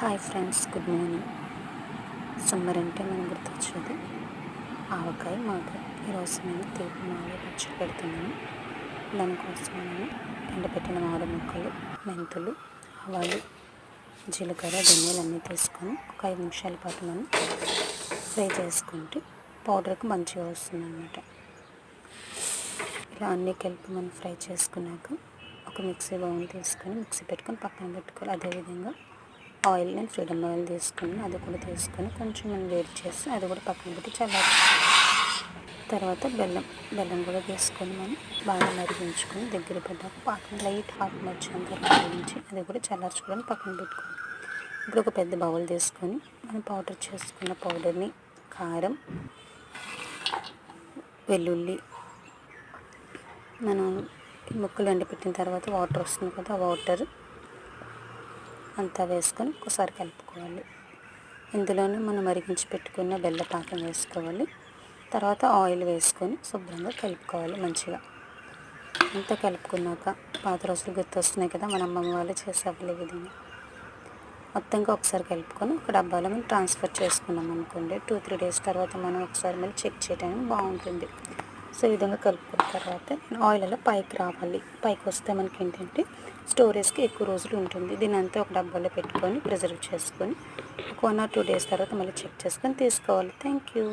Hi friends good morning summer అంటే మనం గుర్తొచ్చేది ఆవకాయ మాకాయ ఈరోజు నేను తీపి మామిడి పచ్చడి పెడుతున్నాను. దానికోసం నేను ఎండబెట్టిన మామిడి ముక్కలు మెంతులు ఆవాలు జీలకర్ర ధనియాలు అన్నీ తీసుకొని ఒక ఐదు నిమిషాల పాటు మనం ఫ్రై చేసుకుంటే పౌడర్కి మంచిగా వస్తుంది అన్నమాట ఇలా అన్నీ కలిపి మనం ఫ్రై చేసుకున్నాక ఒక మిక్సీ బౌల్ తీసుకొని మిక్సీ పెట్టుకొని పక్కన పెట్టుకోవాలి. అదేవిధంగా ఆయిల్ నేను ఫ్రీడమ్ ఆయిల్ తీసుకున్నాను అది కూడా తీసుకొని కొంచెం మనం వేడి చేసి అది కూడా పక్కన పెట్టి చల్లారి తర్వాత బెల్లం బెల్లం కూడా తీసుకొని మనం బాగా మరిగించుకొని దగ్గర పెట్టాక పాకం లైట్ హాట్ వచ్చేంత మరిగించి అది కూడా చల్లార్చుకోవడం పక్కన పెట్టుకోవాలి. ఇప్పుడు ఒక పెద్ద బౌల్ తీసుకొని మనం పౌడర్ చేసుకున్న పౌడర్ని కారం వెల్లుల్లి మనం ముక్కలు ఎండపెట్టిన తర్వాత వాటర్ వస్తుంది కదా ఆ వాటర్ అంతా వేసుకొని ఒకసారి కలుపుకోవాలి. ఇందులోనే మనం మరిగించి పెట్టుకున్న బెల్ల పాకం వేసుకోవాలి. తర్వాత ఆయిల్ వేసుకొని శుభ్రంగా కలుపుకోవాలి మంచిగా. అంతా కలుపుకున్నాక పాత రోజులు గుర్తొస్తున్నాయి కదా మన అమ్మమ్మ వాళ్ళు చేసేవాళ్ళు ఈ విధంగా. మొత్తంగా ఒకసారి కలుపుకొని ఒక డబ్బాలో మనం ట్రాన్స్ఫర్ చేసుకున్నాం అనుకోండి. టూ త్రీ డేస్ తర్వాత మనం ఒకసారి మళ్ళీ చెక్ చేయడానికి బాగుంటుంది. సో ఈ విధంగా కలుపుకున్న తర్వాత ఆయిల్ అలా పైకి రావాలి. పైకి వస్తే మనకి ఏంటంటే స్టోరేజ్కి ఎక్కువ రోజులు ఉంటుంది. దీని అంతా ఒక డబ్బాలో పెట్టుకొని ప్రిజర్వ్ చేసుకొని ఒక వన్ ఆర్ టూ డేస్ తర్వాత మళ్ళీ చెక్ చేసుకొని తీసుకోవాలి. Thank you